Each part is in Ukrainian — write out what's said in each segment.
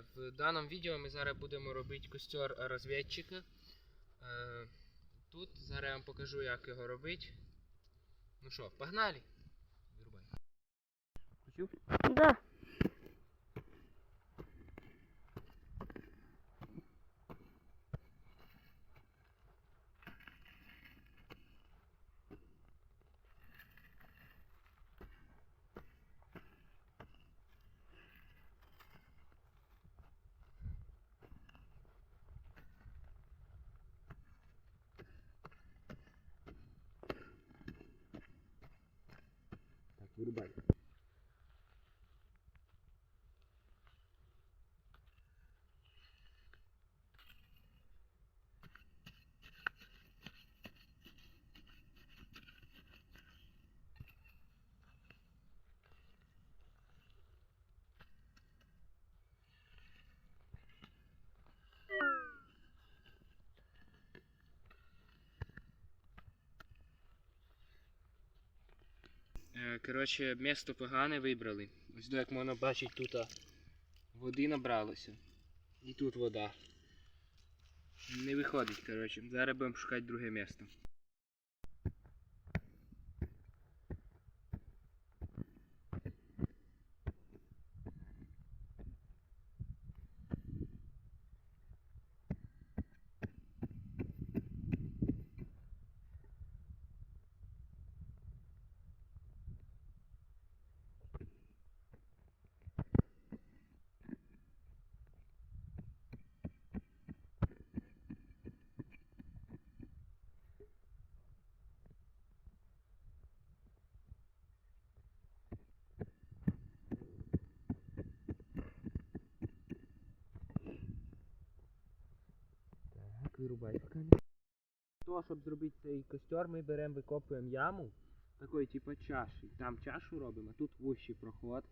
В даному відео ми зараз будемо робити костер розвідчика. Е, Тут зараз я вам покажу, як його робити. Ну що, погнали? Вирубай. Включив? Да. Так, Коротше, місто погане вибрали. Ось як можна бачити, тут води набралося. І тут вода. Не виходить, коротше. Зараз будемо шукати друге місто. Вирубай. То, щоб зробити цей костер, ми беремо, викопуємо яму, такої типу чаші. Там чашу робимо, а тут вущий проход.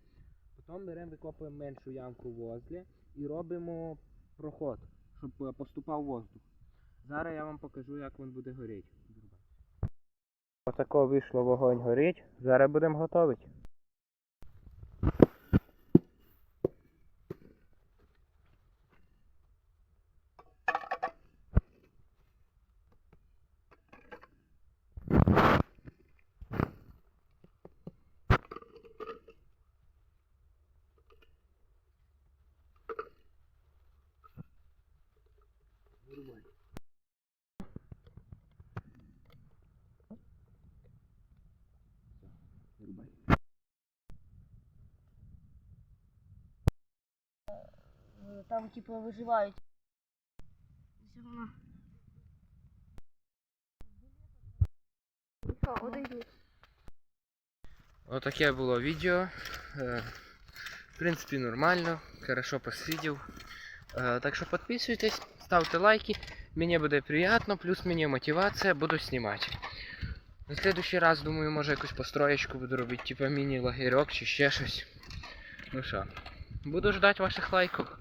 Потім беремо, викопуємо меншу ямку возле і робимо проход, щоб е, поступав воздух. Зараз я вам покажу, як він буде горіти. Отако вийшло вогонь горить. Зараз будемо готувати. Там типа виживають. Все. Що, одійдуть. Отаке було відео. Е, В принципі, нормально, хорошо посидів. Е, Так що підписуйтесь, ставте лайки. Мені буде приємно, плюс мені мотивація, буду знімати. На следующий раз, думаю, може якусь построєчку буду робити, типа міні-лагерок чи ще щось. Ну що, буду ждати ваших лайків.